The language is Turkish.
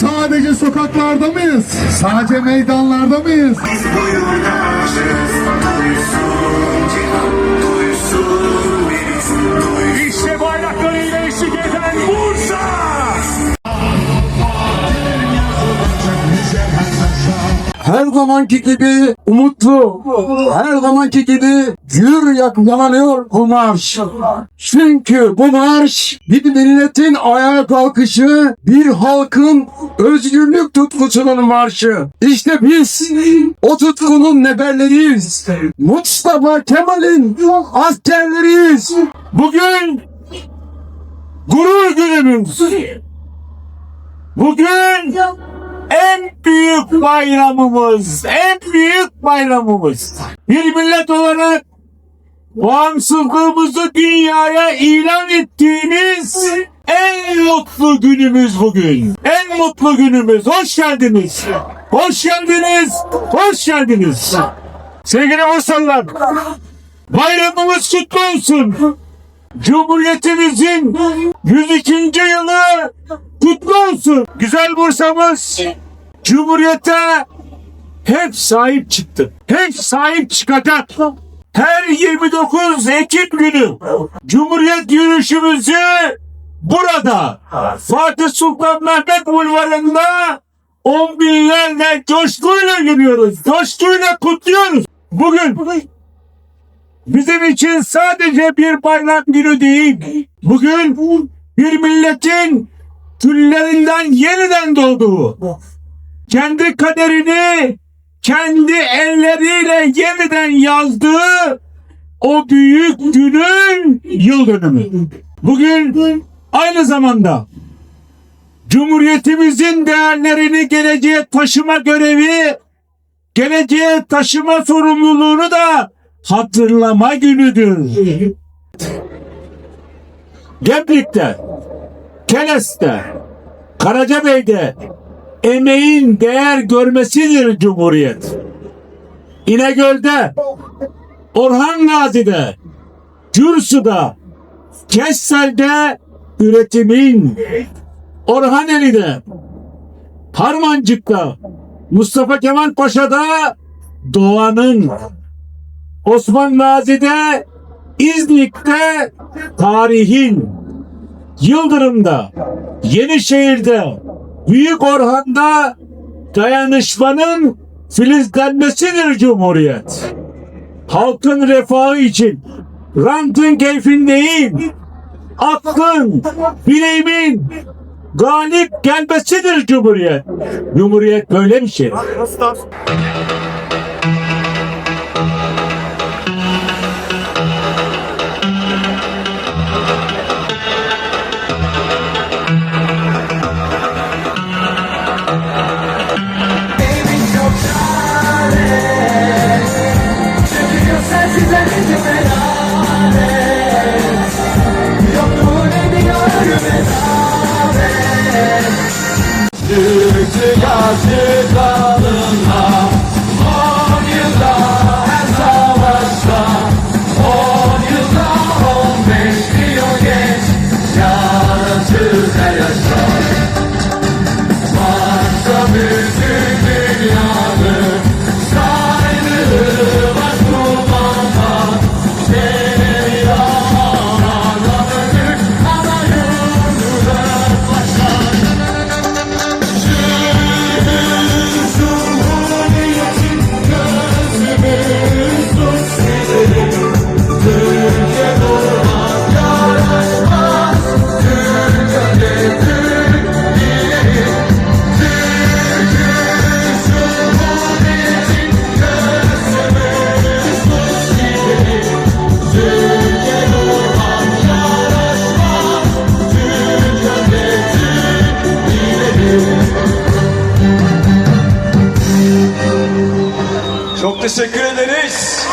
Sadece sokaklarda mıyız? Sadece meydanlarda mıyız? Biz bu yurttaşız Duysun cihan Duysun Her zamanki gibi umutlu, her zamanki gibi gür yaklanıyor bu marş. Çünkü bu marş bir milletin ayağa kalkışı, bir halkın özgürlük tutkusunun marşı. İşte biz o tutkunun neferleriyiz. Mustafa Kemal'in askerleriyiz. Bugün gurur günümüz. Bugün en büyük bayramımız, en büyük bayramımız. Bir millet olarak bağımsızlığımızı dünyaya ilan ettiğimiz en mutlu günümüz bugün. En mutlu günümüz. Hoş geldiniz. Hoş geldiniz. Hoş geldiniz. Sevgili Bursalılar, bayramımız kutlu olsun. Cumhuriyetimizin 102. yılı kutlu olsun. Güzel Bursa'mız Cumhuriyete hep sahip çıktı. Hep sahip çıkacak. Her 29 Ekim günü Cumhuriyet yürüyüşümüzü burada Fatih Sultan Mehmet Bulvarı'nda on binlerle coşkuyla yürüyoruz. Coşkuyla kutluyoruz. Bugün bizim için sadece bir bayram günü değil. Bugün bir milletin küllerinden yeniden doğduğu, kendi kaderini kendi elleriyle yeniden yazdığı o büyük günün yıl dönümü. Bugün aynı zamanda Cumhuriyetimizin değerlerini geleceğe taşıma görevi, geleceğe taşıma sorumluluğunu da hatırlama günüdür. Gemlik'te, Keles'te, Karacabey'de emeğin değer görmesidir Cumhuriyet. İnegöl'de, Orhan Gazi'de, Cürsu'da, Kessel'de üretimin, Orhaneli'de, Harmancık'ta, Mustafa Kemal Paşa'da doğanın, Osman Gazi'de, İznik'te tarihin, Yıldırım'da, Yenişehir'de, Büyük Orhan'da dayanışmanın filizlenmesidir Cumhuriyet. Halkın refahı için rantın keyfin değil, aklın, bileğimin galip gelmesidir Cumhuriyet. Cumhuriyet böyle bir şey. Teşekkür ederiz.